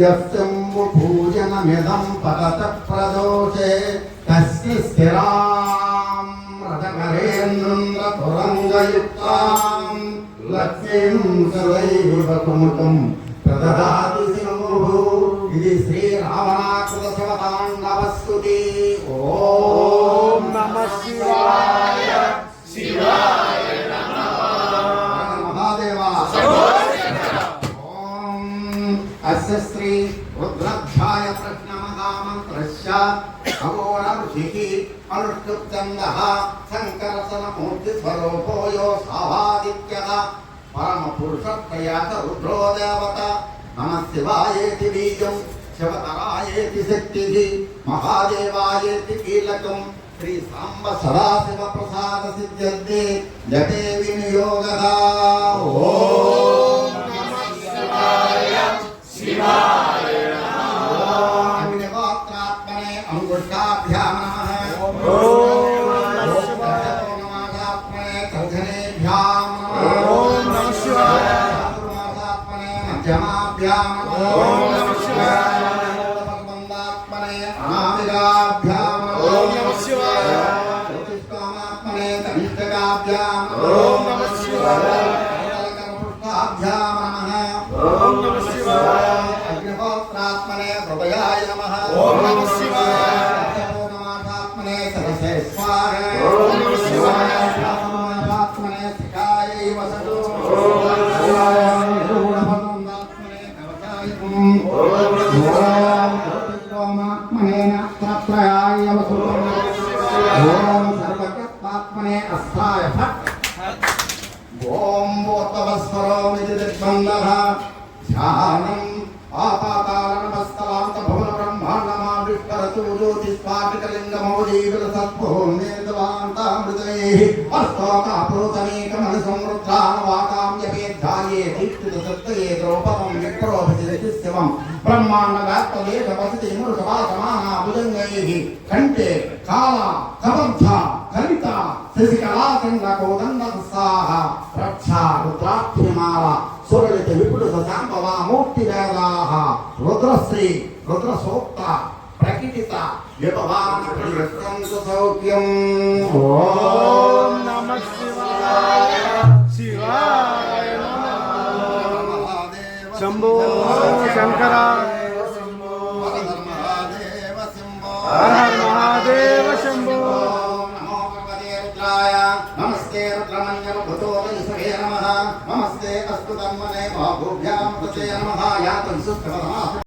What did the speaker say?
యస్యంబు పూజనమిదం పతత ప్రదోషే తస్య స్థిరాం రథకరేంద్రతురంగయుక్తాం లక్ష్మీం సదైవ కుముకం ప్రదదాతి సింహుః ఇది శ్రీరావణాకృత రుద్రాధ్యాయ ప్రశ్నమహామంత్రస్య ఖగోళ ఋషిః అనుష్ఠుప్చందః శంకరసనమూర్తి స్వరూపో యో సావాదిత్యః పరమ పురుష ప్రయాత రుద్రో దేవత. నమ శివాయేతి బీజం శివతరాయేతి శక్తి. మహాదేవాయేతి కీలకం. శ్రీ సాంబ సదాశివ ప్రసాద సిద్ధ్యర్థే జటే వినియోగ ఓ చాతుర్మాసాత్మనే మధ్యమాభ్యాం ఓం నమః శివాయ. భగవంతాత్మనే అనామికాభ్యాం ఓం నమః శివాయ. జ్యోతిష్కామాత్మనే కనిష్ఠకాభ్యాం ఓం నమః శివాయ. కమలకరపుష్పాభ్యాం నమః ఓం నమః శివాయ. అగ్నిహోత్రాత్మనే హృదయాయ నమః ఓం నమః జ్యోతిస్ఫాటికలింగమౌజీవిల సత్భూర్ణేర్దవాంతామృతైః అస్తోకాప్రోతమేకమని సంవృద్ధానవాకామ్యపేధ్యాయే దీక్షిత సత్తయే ద్రౌపదం విప్రోభిజతి శివం బ్రహ్మాండవ్యాప్తదేశ వసతి మురుషభా సమానా భుజంగైః కంఠే కాల కబంధ కలిత శశికళాచండ కోదండ సాహ రక్ష రుద్రాక్షిమాల సురళిత విపుల శాంబవా మూర్తి రుద్రశ్రీ రుద్ర సౌఖ్యం ఓం నమ శివాయ శివాయ నమః శంభో శంకర. మహాదేవ శంభో. హర హర మహాదేవ శంభో నమో భగవతే రుద్రాయ నమస్తే రుద్రమన్యం భూతోదయసవే నమః. నమస్తే అస్తు తన్మనే మహాభూభ్యాం నమః. యాతం సుప్రభాత్